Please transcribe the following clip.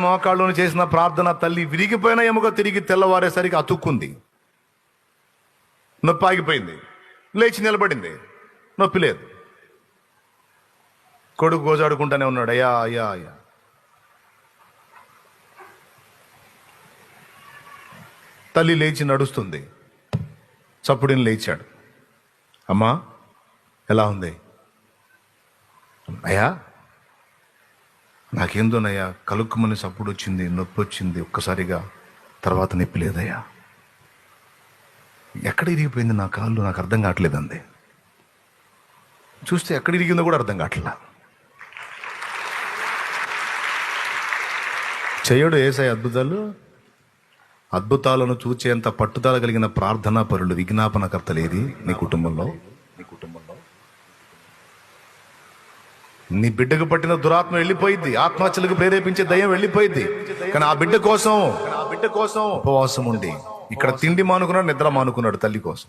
మోకాళ్ళను చేసిన ప్రార్థన తల్లి విరిగిపోయిన ఎముక తిరిగి తెల్లవారేసరికి అతుక్కుంది. నొప్పి ఆగిపోయింది. లేచి నిలబడింది. నొప్పి లేదు. కొడుకు గోజాడుకుంటానే ఉన్నాడు. అయ్యా అయ్యా అయ్యా. తల్లి లేచి నడుస్తుంది. చప్పుడిని లేచాడు. అమ్మా ఎలా ఉంది? అయ్యా నాకేందోనయ్యా కలుక్కుమని సప్పుడు వచ్చింది నొప్పి వచ్చింది ఒక్కసారిగా తర్వాత నొప్పి లేదయ్యా. ఎక్కడ ఇరిగిపోయింది నా కాళ్ళు? నాకు అర్థం కావట్లేదండి. చూస్తే ఎక్కడ ఇరిగిందో కూడా అర్థం కావట్లా. చేయడు వేసాయి అద్భుతాలు అద్భుతాలను చూచేంత పట్టుదల కలిగిన ప్రార్థనా పరులు విజ్ఞాపనకర్తలేది నీ నీ కుటుంబంలో. నీ బిడ్డకు పట్టిన దురాత్మ వెళ్ళిపోయింది ఆత్మహత్యలకు ప్రేరేపించే దయ్యం వెళ్ళిపోయింది కానీ ఆ బిడ్డ కోసం ఆ బిడ్డ కోసం ఉపవాసం ఉండి ఇక్కడ తిండి మానుకున్నాడు నిద్ర మానుకున్నాడు తల్లి కోసం.